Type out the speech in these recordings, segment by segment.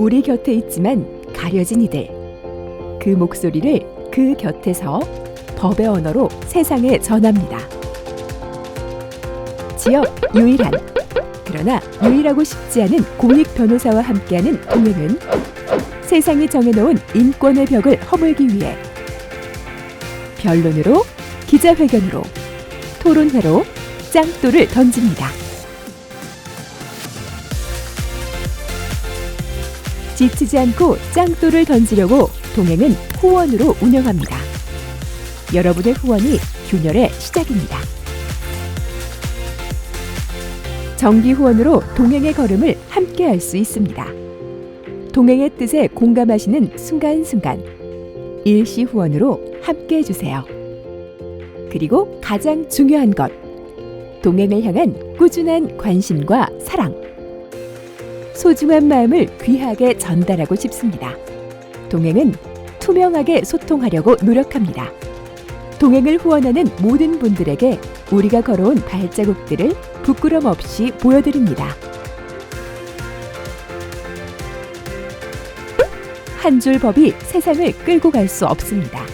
우리 곁에 있지만 가려진 이들. 그 목소리를 그 곁에서 법의 언어로 세상에 전합니다. 지역 유일한 그러나 유일하고 싶지 않은 공익 변호사와 함께하는 동행은 세상이 정해놓은 인권의 벽을 허물기 위해 변론으로 기자회견으로 토론회로 짱돌을 던집니다. 지치지 않고 짱돌을 던지려고 동행은 후원으로 운영합니다. 여러분의 후원이 균열의 시작입니다. 정기 후원으로 동행의 걸음을 함께 할 수 있습니다. 동행의 뜻에 공감하시는 순간순간 일시 후원으로 함께 해주세요. 그리고 가장 중요한 것 동행을 향한 꾸준한 관심과 사랑 소중한 마음을 귀하게 전달하고 싶습니다. 동행은 투명하게 소통하려고 노력합니다. 동행을 후원하는 모든 분들에게 우리가 걸어온 발자국들을 부끄럼 없이 보여드립니다. 한 줄 법이 세상을 끌고 갈 수 없습니다.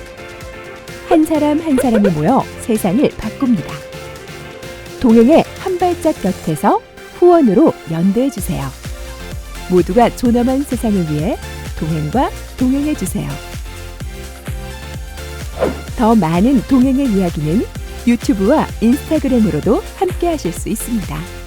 한 사람 한 사람이 모여 세상을 바꿉니다. 동행의 한 발짝 곁에서 후원으로 연대해 주세요. 모두가 존엄한 세상을 위해 동행과 동행해 주세요. 더 많은 동행의 이야기는 유튜브와 인스타그램으로도 함께 하실 수 있습니다.